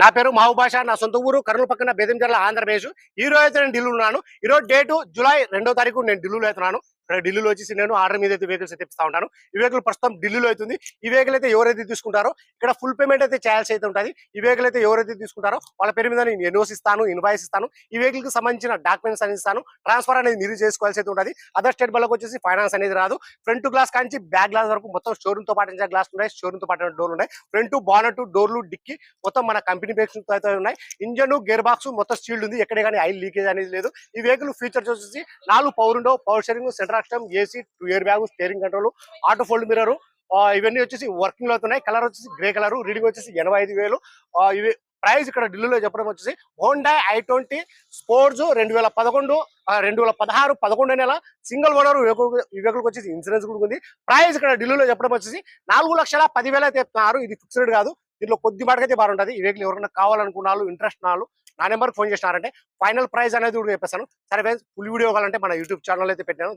నా పేరు మహబూబ్ నా సొంత ఊరు కర్నూలు పక్కన బేదంజర్ల ఆంధ్రప్రదేశ్. ఈ రోజు అయితే నేను ఢిల్లీలో ఉన్నాను. ఈరోజు డేటు జూలై రెండో తారీఖు నేను ఢిల్లీలో అవుతున్నాను. ఢిల్లీలో వచ్చేసి నేను ఆర్డర్ మీద అయితే వెహికల్స్ అయితే ఇస్తా ఉంటాను. ఈ వెహికల్ ప్రస్తుతం ఢిల్లీలో అవుతుంది. ఈ వెహికల్ అయితే ఎవరైతే తీసుకుంటారో ఇక్కడ ఫుల్ పేమెంట్ అయితే చేయాల్సి అయితే ఉంటుంది. ఈ వెహికల్ అయితే ఎవరైతే తీసుకుంటారో వాళ్ళ పేరు మీద నేను ఎన్ఓస్ ఇస్తాను ఇన్వాయిస్ ఇస్తాను. ఈ వెహికల్కి సంబంధించిన డాక్యుమెంట్స్ అనేది ఇస్తాను. ట్రాన్స్ఫర్ అనేది మీరు చేసుకోవాల్సి అయితే ఉంటుంది. అదర్ స్టేట్ వాళ్ళకి వచ్చేసి ఫైనాన్స్ అనేది రాదు. ఫ్రంట్ గ్లాస్ కాంచి బ్యాక్ గ్లాస్ వరకు మొత్తం షోరూమ్తో పాటు గ్లాస్ ఉన్నాయి. షోరూమ్తో పాటించిన డోర్లు ఉన్నాయి. ఫ్రంట్ బానట్ డోర్లు డిక్కి మొత్తం మన కంపెనీ బేక్స్ అయితే ఉన్నాయి. ఇంజన్ గేర్ బాక్స్ మొత్తం స్టీల్ ఉంది. ఎక్కడే కానీ ఆయిల్ లీకేజ్ అనేది లేదు. ఈ వెహికల్ ఫీచర్స్ వచ్చేసి నాలుగు పవర్ ఉండవు పవర్ షేరింగ్ సెంటర్ రాష్ట్రం AC two air bag steering control auto fold mirror ఇవన్నీ వచ్చేసి వర్కింగ్లో అవుతున్నాయి కలర్ వచ్చేసి గ్రే కలర్ రీడింగ్ వచ్చేసి ఎనభై ఐదు వేలు. ఇవి ప్రైస్ ఇక్కడ ఢిల్లీలో చెప్పడం వచ్చేసి హోండా ఐ ట్వంటీ స్పోర్ట్స్ రెండు వేల పదకొండు రెండు వేల పదహారు పదకొండు నెల సింగిల్ ఓనర్ వివేకులకు వచ్చేసి ఇన్సూరెన్స్ కూడా ఉంది. ప్రైస్ ఇక్కడ ఢిల్లీలో చెప్పడం వచ్చేసి నాలుగు లక్షల పదివేల అయితే చెప్తున్నారు ఇది ఫిక్స్డ్ కాదు. దీంట్లో కొద్ది మాటకైతే బాగుంటుంది ఈ వెహికల్ ఎవరైనా కావాలనుకున్నారు ఇంట్రెస్ట్ నాలు నా నెంబర్కి ఫోన్ చేసినారంటే ఫైనల్ ప్రైస్ అనేది కూడా చెప్పేస్తాను. సరే ఫుల్ వీడియో కావాలంటే మన యూట్యూబ్ ఛానల్ అయితే పెట్టాను.